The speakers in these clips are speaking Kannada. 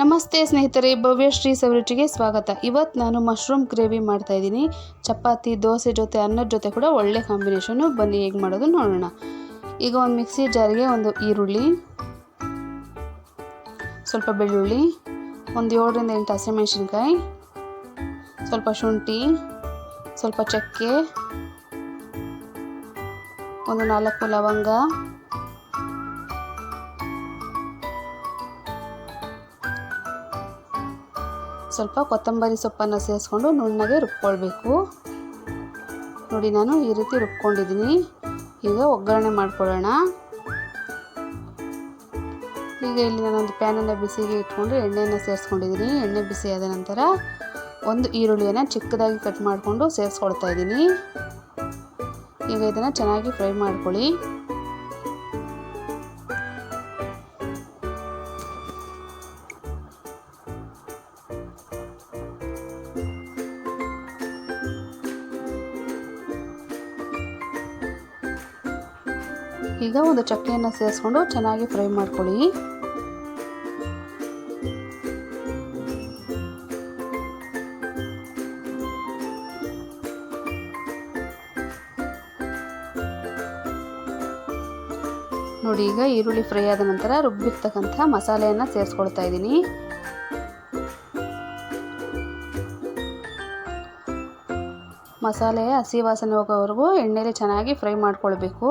ನಮಸ್ತೆ ಸ್ನೇಹಿತರೆ, ಭವ್ಯ ಶ್ರೀ ಸವರುಚಿಗೆ ಸ್ವಾಗತ. ಇವತ್ತು ನಾನು ಮಶ್ರೂಮ್ ಗ್ರೇವಿ ಮಾಡ್ತಾ ಇದ್ದೀನಿ. ಚಪಾತಿ, ದೋಸೆ ಜೊತೆ ಅನ್ನದ ಜೊತೆ ಕೂಡ ಒಳ್ಳೆ ಕಾಂಬಿನೇಷನು ಬನ್ನಿ, ಹೇಗೆ ಮಾಡೋದು ನೋಡೋಣ. ಈಗ ಒಂದು ಮಿಕ್ಸಿ ಜಾರಿಗೆ ಒಂದು ಈರುಳ್ಳಿ, ಸ್ವಲ್ಪ ಬೆಳ್ಳುಳ್ಳಿ, ಒಂದು ಏಳರಿಂದ ಎಂಟು ಹಸಿಮೆಣಸಿನ್ಕಾಯಿ, ಸ್ವಲ್ಪ ಶುಂಠಿ, ಸ್ವಲ್ಪ ಚಕ್ಕೆ, ಒಂದು ನಾಲ್ಕು ಲವಂಗ ಸ್ವಲ್ಪ ಕೊತ್ತಂಬರಿ ಸೊಪ್ಪನ್ನು ಸೇರಿಸ್ಕೊಂಡು ನುಣ್ಣಗೆ ರುಬ್ಕೊಳ್ಬೇಕು. ನೋಡಿ, ನಾನು ಈ ರೀತಿ ರುಬ್ಕೊಂಡಿದ್ದೀನಿ. ಈಗ ಒಗ್ಗರಣೆ ಮಾಡ್ಕೊಳ್ಳೋಣ. ಈಗ ಇಲ್ಲಿ ನಾನೊಂದು ಪ್ಯಾನನ್ನು ಬಿಸಿಗೆ ಇಟ್ಕೊಂಡು ಎಣ್ಣೆಯನ್ನು ಸೇರಿಸ್ಕೊಂಡಿದ್ದೀನಿ. ಎಣ್ಣೆ ಬಿಸಿ ಆದ ನಂತರ ಒಂದು ಈರುಳ್ಳಿಯನ್ನು ಚಿಕ್ಕದಾಗಿ ಕಟ್ ಮಾಡಿಕೊಂಡು ಸೇರಿಸ್ಕೊಳ್ತಾ ಇದ್ದೀನಿ. ಈಗ ಇದನ್ನು ಚೆನ್ನಾಗಿ ಫ್ರೈ ಮಾಡ್ಕೊಳ್ಳಿ. ಈಗ ಒಂದು ಚಕ್ಕೆಯನ್ನು ಸೇರಿಸ್ಕೊಂಡು ಚೆನ್ನಾಗಿ ಫ್ರೈ ಮಾಡ್ಕೊಳ್ಳಿ. ನೋಡಿ, ಈಗ ಈರುಳ್ಳಿ ಫ್ರೈ ಆದ ನಂತರ ರುಬ್ಬಿರ್ತಕ್ಕಂಥ ಮಸಾಲೆಯನ್ನು ಸೇರಿಸ್ಕೊಳ್ತಾ ಇದ್ದೀನಿ. ಮಸಾಲೆ ಹಸಿ ವಾಸನೆ ಹೋಗೋವರೆಗೂ ಎಣ್ಣೆಲಿ ಚೆನ್ನಾಗಿ ಫ್ರೈ ಮಾಡ್ಕೊಳ್ಬೇಕು.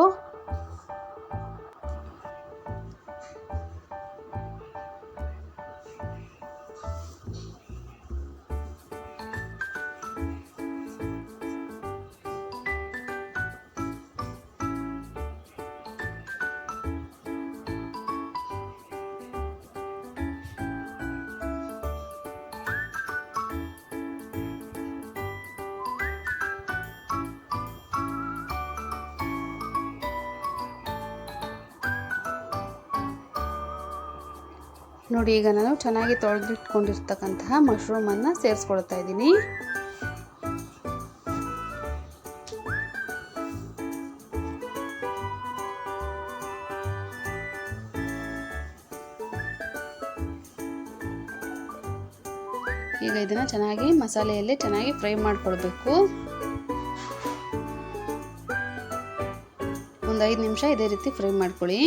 ನೋಡಿ, ಈಗ ನಾನು ಚೆನ್ನಾಗಿ ತೊಳೆದಿಟ್ಕೊಂಡಿರ್ತಕ್ಕಂತಹ ಮಶ್ರೂಮನ್ನು ಸೇರಿಸ್ಕೊಳ್ತಾ ಇದ್ದೀನಿ. ಈಗ ಇದನ್ನು ಚೆನ್ನಾಗಿ ಮಸಾಲೆಯಲ್ಲಿ ಚೆನ್ನಾಗಿ ಫ್ರೈ ಮಾಡ್ಕೊಳ್ಬೇಕು. ಒಂದು ಐದು ನಿಮಿಷ ಇದೇ ರೀತಿ ಫ್ರೈ ಮಾಡ್ಕೊಳ್ಳಿ.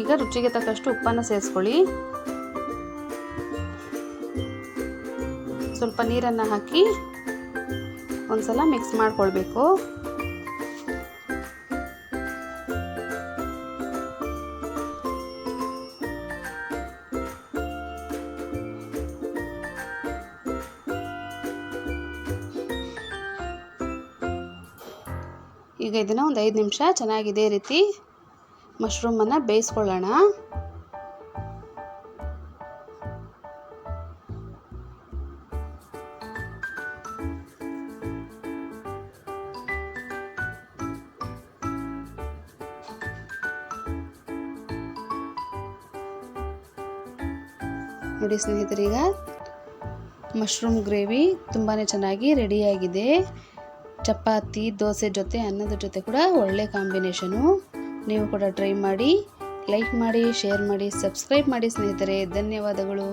ಈಗ ರುಚಿಗೆ ತಕ್ಕಷ್ಟು ಉಪ್ಪನ್ನು ಸೇರಿಸ್ಕೊಳ್ಳಿ. ಸ್ವಲ್ಪ ನೀರನ್ನು ಹಾಕಿ ಒಂದ್ಸಲ ಮಿಕ್ಸ್ ಮಾಡ್ಕೊಳ್ಬೇಕು. ಈಗ ಇದನ್ನು ಒಂದು ಐದು ನಿಮಿಷ ಚೆನ್ನಾಗಿ ಇದೇ ರೀತಿ ಮಶ್ರೂಮನ್ನು ಬೇಯಿಸ್ಕೊಳ್ಳೋಣ. ನೋಡಿ ಸ್ನೇಹಿತರೀಗ ಮಶ್ರೂಮ್ ಗ್ರೇವಿ ತುಂಬಾ ಚೆನ್ನಾಗಿ ರೆಡಿಯಾಗಿದೆ. ಚಪಾತಿ, ದೋಸೆ ಜೊತೆ ಅನ್ನದ ಜೊತೆ ಕೂಡ ಒಳ್ಳೆ ಕಾಂಬಿನೇಷನು. ನೀವು ಕೂಡ ಟ್ರೈ ಮಾಡಿ ಲೈಕ್ ಮಾಡಿ ಶೇರ್ ಮಾಡಿ ಸಬ್ಸ್ಕ್ರೈಬ್ ಮಾಡಿ ಸ್ನೇಹಿತರೆ. ಧನ್ಯವಾದಗಳು.